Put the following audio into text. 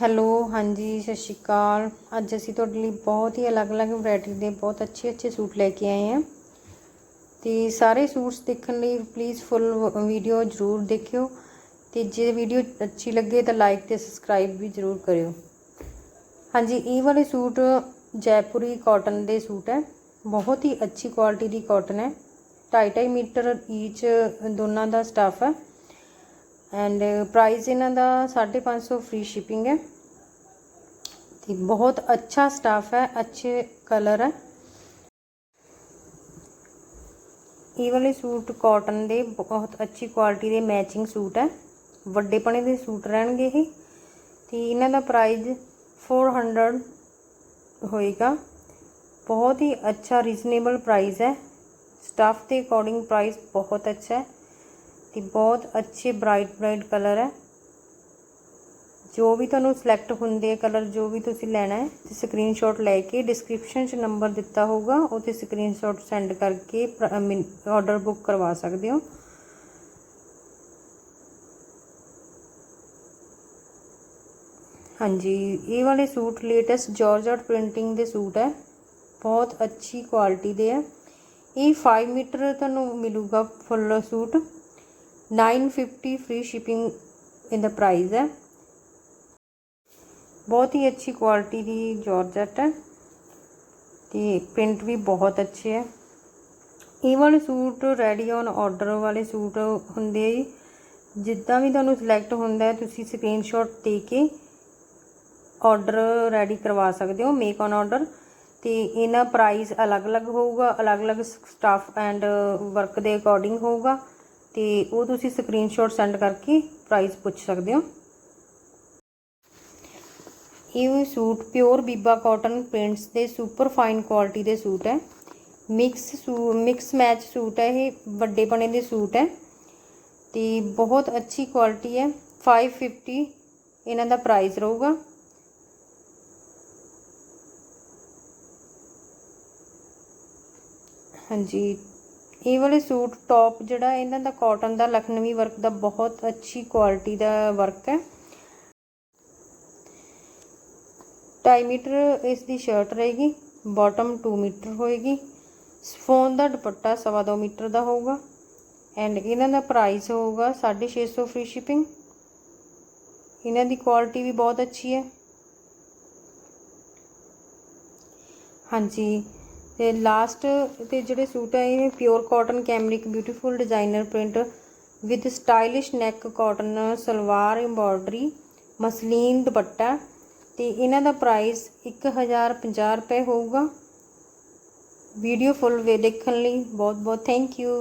Hello, ਹਾਂਜੀ, ਸਤਿ ਸ਼੍ਰੀ ਅਕਾਲ। ਅੱਜ ਅਸੀਂ ਤੁਹਾਡੇ ਲਈ ਬਹੁਤ ਹੀ ਅਲੱਗ-ਅਲੱਗ ਵੈਰਾਈਟੀ ਦੇ ਬਹੁਤ ਅੱਛੇ-ਅੱਛੇ ਸੂਟ ਲੈ ਕੇ ਆਏ ਹਾਂ। ਤੇ ਸਾਰੇ ਸੂਟਸ ਦੇਖਣ ਲਈ ਪਲੀਜ਼ ਫੁੱਲ ਵੀਡੀਓ ਜ਼ਰੂਰ ਦੇਖਿਓ। ਤੇ ਜੇ ਵੀਡੀਓ ਅੱਛੀ ਲੱਗੇ ਤਾਂ ਲਾਈਕ ਤੇ ਸਬਸਕ੍ਰਾਈਬ ਵੀ ਜ਼ਰੂਰ ਕਰਿਓ। ਹਾਂਜੀ, ਇਹ ਵਾਲੇ ਸੂਟ ਜੈਪੁਰੀ ਕਾਟਨ ਦੇ ਸੂਟ ਹੈ। ਬਹੁਤ ਹੀ ਅੱਛੀ ਕੁਆਲਿਟੀ ਦੀ ਕਾਟਨ ਹੈ। 2.5 ਮੀਟਰ ਈਚ ਦੋਨਾਂ ਦਾ ਸਟਾਫ ਹੈ। ਐਂਡ ਪ੍ਰਾਈਸ uh, ਇਹਨਾਂ ਦਾ 550 ਫ੍ਰੀ ਸ਼ਿਪਿੰਗ ਹੈ। ਤੇ ਬਹੁਤ ਅੱਛਾ ਸਟਾਫ ਹੈ, ਅੱਛੇ ਕਲਰ ਹੈ। ਇਹ ਵਾਲੇ ਸੂਟ ਕਾਟਨ ਦੇ ਬਹੁਤ ਅੱਛੀ ਕੁਆਲਿਟੀ ਦੇ ਮੈਚਿੰਗ ਸੂਟ ਹੈ। ਵੱਡੇ ਪਣੇ ਦੇ ਸੂਟ ਰਹਿਣਗੇ ਇਹ। ਤੇ ਇਹਨਾਂ ਦਾ ਪ੍ਰਾਈਸ 400 ਹੋਏਗਾ। ਬਹੁਤ ਹੀ ਅੱਛਾ ਰੀਜ਼ਨੇਬਲ ਪ੍ਰਾਈਸ ਹੈ। ਸਟਾਫ ਦੇ ਅਕੋਰਡਿੰਗ ਪ੍ਰਾਈਸ ਬਹੁਤ ਅੱਛਾ ਹੈ। ਤੇ ਬਹੁਤ ਅੱਛੇ ਬ੍ਰਾਈਟ ਬ੍ਰਾਈਟ ਕਲਰ ਹੈ। ਜੋ ਵੀ ਤੁਹਾਨੂੰ ਸਿਲੈਕਟ ਹੁੰਦੇ ਆ ਕਲਰ ਜੋ ਵੀ ਤੁਸੀਂ ਲੈਣਾ ਹੈ ਤੇ ਸਕਰੀਨਸ਼ਾਟ ਲੈ ਕੇ ਡਿਸਕ੍ਰਿਪਸ਼ਨ 'ਚ ਨੰਬਰ ਦਿੱਤਾ ਹੋਊਗਾ ਉਹ ਤੇ ਸਕਰੀਨਸ਼ਾਟ ਸੈਂਡ ਕਰਕੇ ਆਰਡਰ ਬੁੱਕ ਕਰਵਾ ਸਕਦੇ ਹੋ। ਹਾਂਜੀ, ਇਹ ਵਾਲੇ ਸੂਟ ਲੇਟੈਸਟ ਜਾਰਜਟ ਪ੍ਰਿੰਟਿੰਗ ਦੇ ਸੂਟ ਹੈ। ਬਹੁਤ ਅੱਛੀ ਕੁਆਲਿਟੀ ਦੇ ਹੈ। ਇਹ 5 ਮੀਟਰ ਤੁਹਾਨੂੰ ਮਿਲੂਗਾ ਫੁੱਲ ਸੂਟ। 950 ਫ੍ਰੀ ਸ਼ਿਪਿੰਗ ਇਨ ਦਾ ਪ੍ਰਾਈਸ ਹੈ ਬਹੁਤ ਹੀ ਅੱਛੀ ਕੁਆਲਿਟੀ ਦੀ ਜਾਰਜਟ ਹੈ ਤੇ ਪ੍ਰਿੰਟ ਵੀ ਬਹੁਤ ਅੱਛੇ ਹੈ ਇਹ ਵਾਲੇ ਸੂਟ ਰੈਡੀ ਔਨ ਆਰਡਰ ਵਾਲੇ ਸੂਟ ਹੁੰਦੇ ਆ ਜਿੱਦਾਂ ਵੀ ਤੁਹਾਨੂੰ ਸਿਲੈਕਟ ਹੁੰਦਾ ਹੈ ਤੁਸੀਂ ਸਕਰੀਨਸ਼ਾਟ ਦੇ ਕੇ ਆਰਡਰ ਰੈਡੀ ਕਰਵਾ ਸਕਦੇ ਹੋ ਮੇਕ ਔਨ ਆਰਡਰ ਤੇ ਇਹਨਾਂ ਪ੍ਰਾਈਸ ਅਲੱਗ-ਅਲੱਗ ਹੋਊਗਾ ਅਲੱਗ-ਅਲੱਗ ਸਟਾਫ ਐਂਡ ਵਰਕ ਦੇ ਅਕੋਰਡਿੰਗ ਹੋਊਗਾ ਤੇ ਉਹ ਤੁਸੀਂ ਸਕਰੀਨਸ਼ਾਟ ਸੈਂਡ ਕਰਕੇ ਪ੍ਰਾਈਸ ਪੁੱਛ ਸਕਦੇ ਹੋ। ਇਹ suit pure Biba cotton prints ਦੇ ਸੁਪਰ ਫਾਈਨ ਕੁਆਲਿਟੀ ਦੇ ਸੂਟ ਹੈ। ਮਿਕਸ ਮਿਕਸ ਮੈਚ ਸੂਟ ਹੈ ਇਹ, ਵੱਡੇ ਬਣੇ ਦੇ ਸੂਟ ਹੈ। ਤੇ ਬਹੁਤ ਅੱਛੀ ਕੁਆਲਿਟੀ ਹੈ। 550 ਇਹਨਾਂ ਦਾ ਪ੍ਰਾਈਸ ਰਹੂਗਾ। ਹਾਂਜੀ। ਇਹ ਵਾਲੇ ਸੂਟ ਟੌਪ ਜਿਹੜਾ ਇਹਨਾਂ ਦਾ ਕਾਟਨ ਦਾ, ਲਖਨਵੀ ਵਰਕ ਦਾ ਬਹੁਤ ਅੱਛੀ ਕੁਆਲਿਟੀ ਦਾ ਵਰਕ ਹੈ। 2.5 ਮੀਟਰ ਇਸ ਦੀ ਸ਼ਰਟ ਰਹੇਗੀ ਬਾਟਮ 2 ਮੀਟਰ ਹੋਏਗੀ। ਸਫੋਨ ਦਾ ਦੁਪੱਟਾ 2.5 ਮੀਟਰ ਦਾ ਹੋਊਗਾ। ਐਂਡ ਇਹਨਾਂ ਦਾ ਪ੍ਰਾਈਸ ਹੋਊਗਾ 650 ਫ੍ਰੀ ਸ਼ਿਪਿੰਗ ਇਹਨਾਂ ਦੀ ਕੁਆਲਿਟੀ ਵੀ ਬਹੁਤ ਅੱਛੀ ਹੈ। ਹਾਂਜੀ। ਤੇ ਲਾਸਟ ਤੇ ਜਿਹੜੇ ਸੂਟ ਹੈ, ਇਹ pure cotton cambric beautiful designer print with stylish neck cotton salwar embroidery muslin dupatta ਤੇ ਇਹਨਾਂ ਦਾ ਪ੍ਰਾਈਸ 1050 ਰੁਪਏ ਹੋਊਗਾ। ਵੀਡੀਓ ਫੁੱਲ ਵੇ ਦੇਖਣ ਲਈ ਬਹੁਤ ਬਹੁਤ ਥੈਂਕ ਯੂ